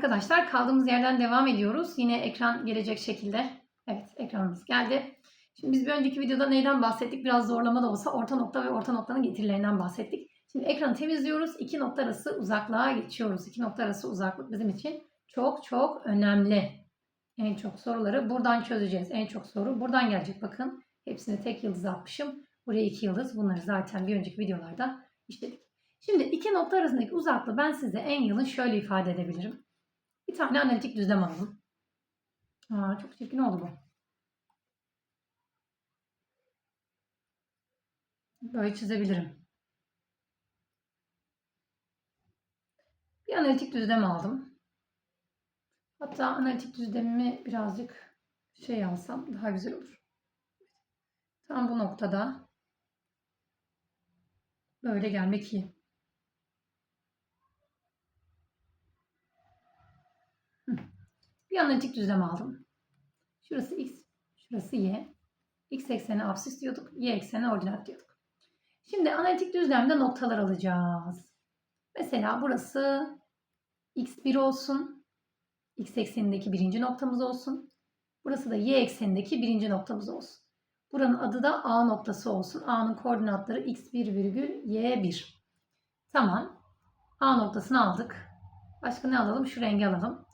Arkadaşlar kaldığımız yerden devam ediyoruz. Yine ekran gelecek şekilde. Evet ekranımız geldi. Şimdi biz bir önceki videoda neyden bahsettik? Biraz zorlama da olsa orta nokta ve orta noktanın getirilerinden bahsettik. Şimdi ekranı temizliyoruz. İki nokta arası uzaklığa geçiyoruz. İki nokta arası uzaklık bizim için çok çok önemli. En çok soruları buradan çözeceğiz. En çok soru buradan gelecek. Bakın hepsini tek yıldız atmışım. Buraya iki yıldız. Bunları zaten bir önceki videolarda işledik. Şimdi iki nokta arasındaki uzaklığı ben size en yılın şöyle ifade edebilirim. Bir tane analitik düzlem alalım. Aa, çok çirkin oldu bu. Böyle çizebilirim. Bir analitik düzlem aldım. Hatta analitik düzlemimi birazcık şey alsam daha güzel olur. Tam bu noktada böyle gelmek iyi. Bir analitik düzlem aldım. Şurası x, şurası y. x ekseni absis diyorduk, y ekseni ordinat diyorduk. Şimdi analitik düzlemde noktalar alacağız. Mesela burası x1 olsun. x eksenindeki birinci noktamız olsun. Burası da y eksenindeki birinci noktamız olsun. Buranın adı da A noktası olsun. A'nın koordinatları x1 virgül y1. Tamam. A noktasını aldık. Başka ne alalım? Şu rengi alalım.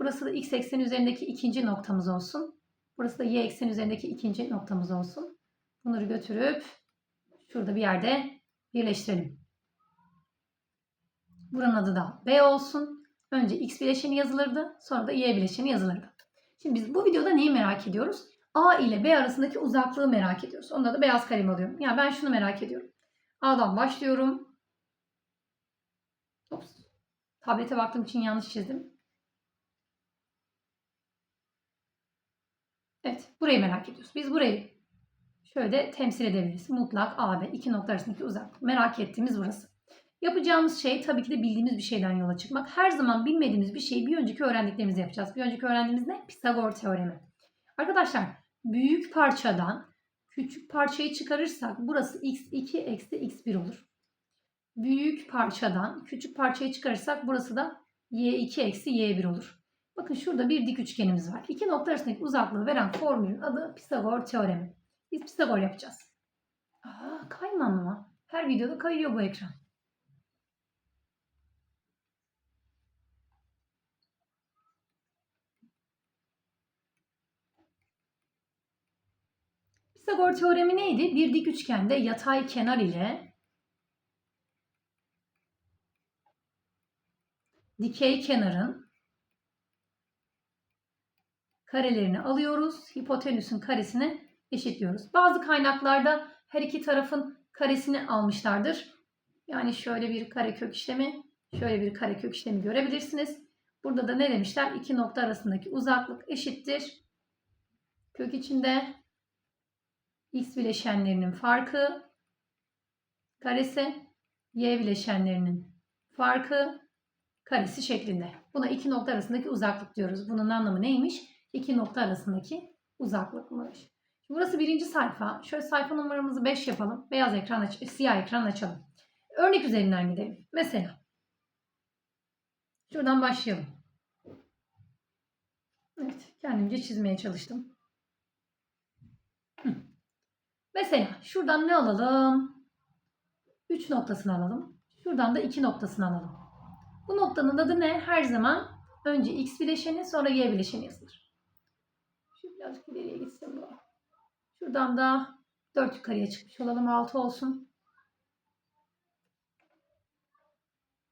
Burası da x ekseni üzerindeki ikinci noktamız olsun. Burası da y ekseni üzerindeki ikinci noktamız olsun. Bunları götürüp şurada bir yerde birleştirelim. Buranın adı da B olsun. Önce x bileşeni yazılırdı. Sonra da y bileşeni yazılırdı. Şimdi biz bu videoda neyi merak ediyoruz? A ile B arasındaki uzaklığı merak ediyoruz. Onda da beyaz kalem alıyorum. Yani ben şunu merak ediyorum. A'dan başlıyorum. Ops. Tablete baktığım için yanlış çizdim. Evet, burayı merak ediyoruz. Biz burayı şöyle temsil edebiliriz. Mutlak AB iki nokta arasındaki uzaklık. Merak ettiğimiz burası. Yapacağımız şey tabii ki de bildiğimiz bir şeyden yola çıkmak. Her zaman bilmediğimiz bir şeyi bir önceki öğrendiklerimizi yapacağız. Bir önceki öğrendiğimiz ne? Pisagor teoremi. Arkadaşlar büyük parçadan küçük parçayı çıkarırsak burası x2 eksi x1 olur. Büyük parçadan küçük parçayı çıkarırsak burası da y2 eksi y1 olur. Bakın şurada bir dik üçgenimiz var. İki nokta arasındaki uzaklığı veren formülün adı Pisagor teoremi. Biz Pisagor yapacağız. Aa, kaymam mı? Her videoda kayıyor bu ekran. Pisagor teoremi neydi? Bir dik üçgende yatay kenar ile dikey kenarın karelerini alıyoruz. Hipotenüsün karesini eşitliyoruz. Bazı kaynaklarda her iki tarafın karesini almışlardır. Yani şöyle bir karekök işlemi, şöyle bir karekök işlemi görebilirsiniz. Burada da ne demişler? İki nokta arasındaki uzaklık eşittir. Kök içinde x bileşenlerinin farkı karesi, y bileşenlerinin farkı karesi şeklinde. Buna iki nokta arasındaki uzaklık diyoruz. Bunun anlamı neymiş? İki nokta arasındaki uzaklıkmış. Burası birinci sayfa. Şöyle sayfa numaramızı 5 yapalım. Beyaz ekran aç siyah ekran açalım. Örnek üzerinden gidelim. Mesela şuradan başlayalım. Evet, kendimce çizmeye çalıştım. Mesela şuradan ne alalım? 3 noktasını alalım. Şuradan da 2 noktasını alalım. Bu noktanın adı ne? Her zaman önce x bileşeni sonra y bileşeni yazılır. Birazcık ileriye gitsin bu. Şuradan da 4 yukarıya çıkmış olalım. 6 olsun.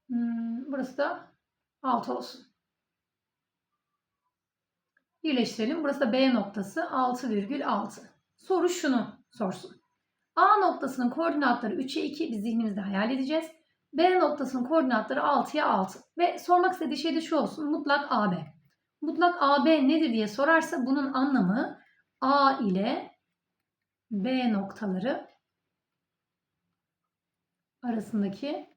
Hmm, burası da 6 olsun. Birleştirelim. Burası da B noktası 6,6. Soru şunu sorsun. A noktasının koordinatları 3'e 2 biz zihnimizde hayal edeceğiz. B noktasının koordinatları 6'ya 6. Ve sormak istediği şey de şu olsun. Mutlak AB. Mutlak AB nedir diye sorarsa bunun anlamı A ile B noktaları arasındaki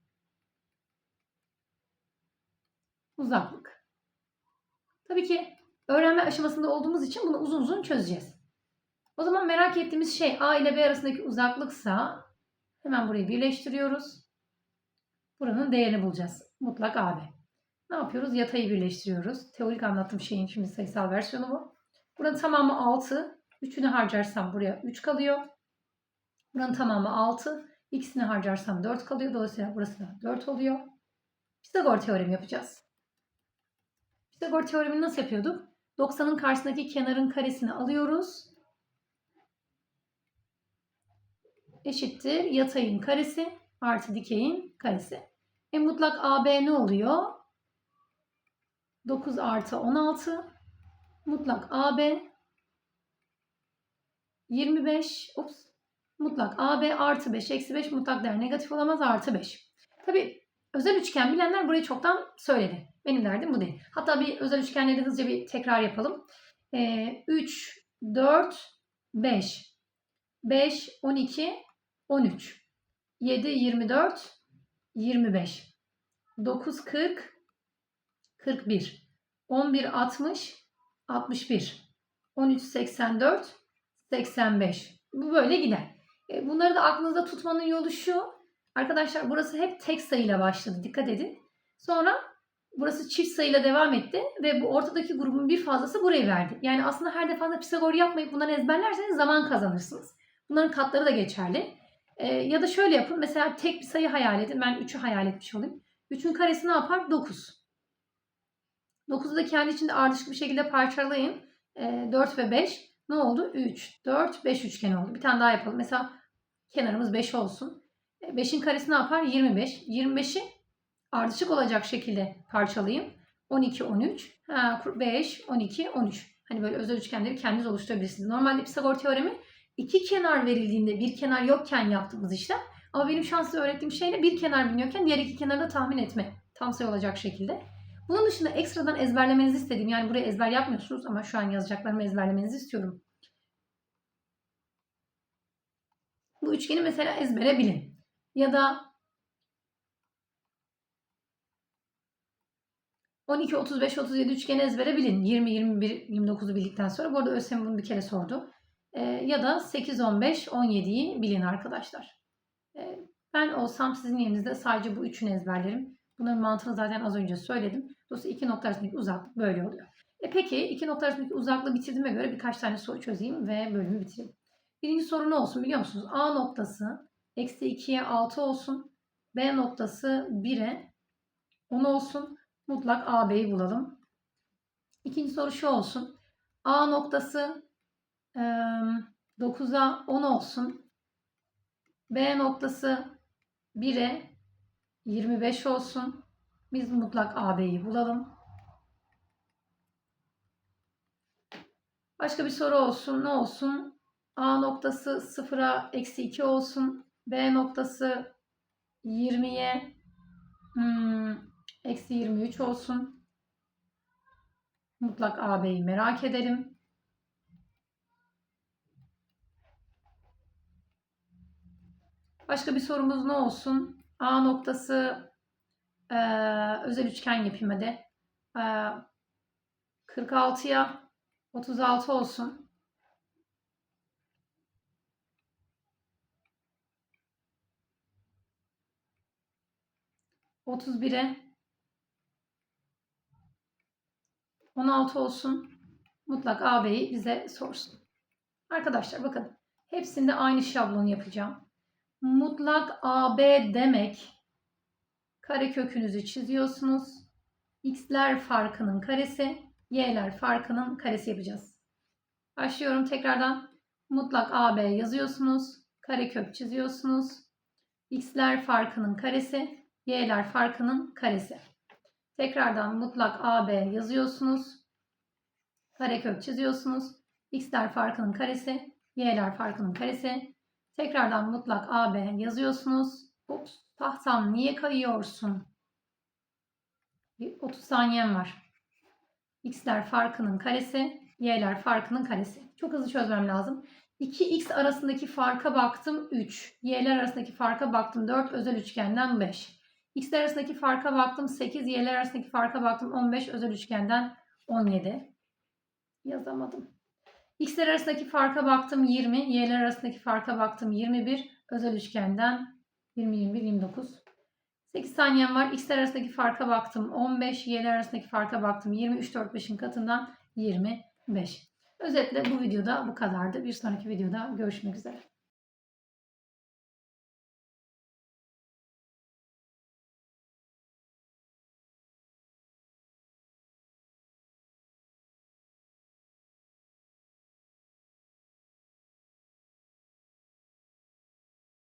uzaklık. Tabii ki öğrenme aşamasında olduğumuz için bunu uzun uzun çözeceğiz. O zaman merak ettiğimiz şey A ile B arasındaki uzaklıksa hemen burayı birleştiriyoruz. Buranın değerini bulacağız. Mutlak AB. Ne yapıyoruz? Yatayı birleştiriyoruz. Teorik anlattığım şeyin şimdi sayısal versiyonu bu. Buranın tamamı 6. 3'ünü harcarsam buraya 3 kalıyor. Buranın tamamı 6. İkisini harcarsam 4 kalıyor. Dolayısıyla burası da 4 oluyor. Pisagor teoremi yapacağız. Pisagor teoremini nasıl yapıyorduk? 90'ın karşısındaki kenarın karesini alıyoruz. Eşittir yatayın karesi artı dikeyin karesi. E mutlak AB ne oluyor? 9 artı 16. Mutlak AB 25. Ups. Mutlak AB artı 5 eksi 5 mutlak değer negatif olamaz artı 5. Tabi özel üçgen bilenler burayı çoktan söyledi. Benim derdim bu değil. Hatta bir özel üçgenleri hızlıca bir tekrar yapalım. Ee, 3, 4, 5. 5, 12, 13. 7, 24, 25. 9, 40, 41. 11, 60, 61. 13, 84, 85. Bu böyle gider. E, Bunları da aklınızda tutmanın yolu şu. Arkadaşlar burası hep tek sayıyla başladı. Dikkat edin. Sonra burası çift sayıyla devam etti ve bu ortadaki grubun bir fazlası burayı verdi. Yani aslında her defasında Pisagor yapmayıp bunları ezberlerseniz zaman kazanırsınız. Bunların katları da geçerli. E, ya da şöyle yapın. Mesela tek bir sayı hayal edin. Ben 3'ü hayal etmiş olayım. 3'ün karesi ne yapar? 9. 9'u da kendi içinde ardışık bir şekilde parçalayın. E, 4 ve 5 ne oldu? 3, 4, 5 üçgen oldu. Bir tane daha yapalım. Mesela kenarımız 5 olsun. 5'in karesi ne yapar? 25. 25'i ardışık olacak şekilde parçalayayım. 12, 13. Ha, 5, 12, 13. Hani böyle özel üçgenleri kendiniz oluşturabilirsiniz. Normalde Pisagor teoremi iki kenar verildiğinde bir kenar yokken yaptığımız işlem. Ama benim şu an size öğrettiğim şeyle bir kenar biliniyorken diğer iki kenarı da tahmin etme. Tam sayı olacak şekilde. Bunun dışında ekstradan ezberlemenizi istediğim yani buraya ezber yapmıyorsunuz ama şu an yazacaklarımı ezberlemenizi istiyorum. Bu üçgeni mesela ezbere bilin. Ya da 12, 35, 37 üçgeni ezbere bilin. 20, 21, 29'u bildikten sonra. Bu arada ÖSYM bunu bir kere sordu. Ee, ya da 8, 15, 17'yi bilin arkadaşlar. Ee, ben olsam sizin yerinizde sadece bu üçünü ezberlerim. Bunların mantığını zaten az önce söyledim. Dolayısıyla iki nokta arasındaki uzaklık böyle oluyor. E peki iki nokta arasındaki uzaklığı bitirdiğime göre birkaç tane soru çözeyim ve bölümü bitireyim. Birinci soru ne olsun biliyor musunuz? A noktası eksi 2'ye 6 olsun. B noktası 1'e 10 olsun. Mutlak AB'yi bulalım. İkinci soru şu olsun. A noktası e, 9'a 10 olsun. B noktası 1'e 25 olsun. Biz mutlak AB'yi bulalım. Başka bir soru olsun. Ne olsun? A noktası 0'a eksi 2 olsun. B noktası 20'ye hmm, eksi 23 olsun. Mutlak AB'yi merak edelim. Başka bir sorumuz ne olsun? A noktası e, özel üçgen yapayım hadi. E, 46'ya 36 olsun. Otuz bire on altı olsun. Mutlak AB'yi bize sorsun. Arkadaşlar bakın. Hepsinde aynı şablonu yapacağım. Mutlak AB demek kare kökünüzü çiziyorsunuz. X'ler farkının karesi, Y'ler farkının karesi yapacağız. Başlıyorum tekrardan. Mutlak AB yazıyorsunuz. Karekök çiziyorsunuz. X'ler farkının karesi, Y'ler farkının karesi. Tekrardan mutlak AB yazıyorsunuz. Karekök çiziyorsunuz. X'ler farkının karesi, Y'ler farkının karesi. Tekrardan mutlak AB yazıyorsunuz. Ups, tahtam niye kayıyorsun? Bir 30 saniyem var. X'ler farkının karesi, Y'ler farkının karesi. Çok hızlı çözmem lazım. 2X arasındaki farka baktım 3. Y'ler arasındaki farka baktım 4. Özel üçgenden 5. X'ler arasındaki farka baktım 8. Y'ler arasındaki farka baktım 15. Özel üçgenden 17. Yazamadım. X'ler arasındaki farka baktım 20. Y'ler arasındaki farka baktım 21. Özel üçgenden 20, 21, 29. 8 saniyem var. X'ler arasındaki farka baktım. 15. Y'ler arasındaki farka baktım. 23 4 5'in katından 25. Özetle bu videoda bu kadardı. Bir sonraki videoda görüşmek üzere.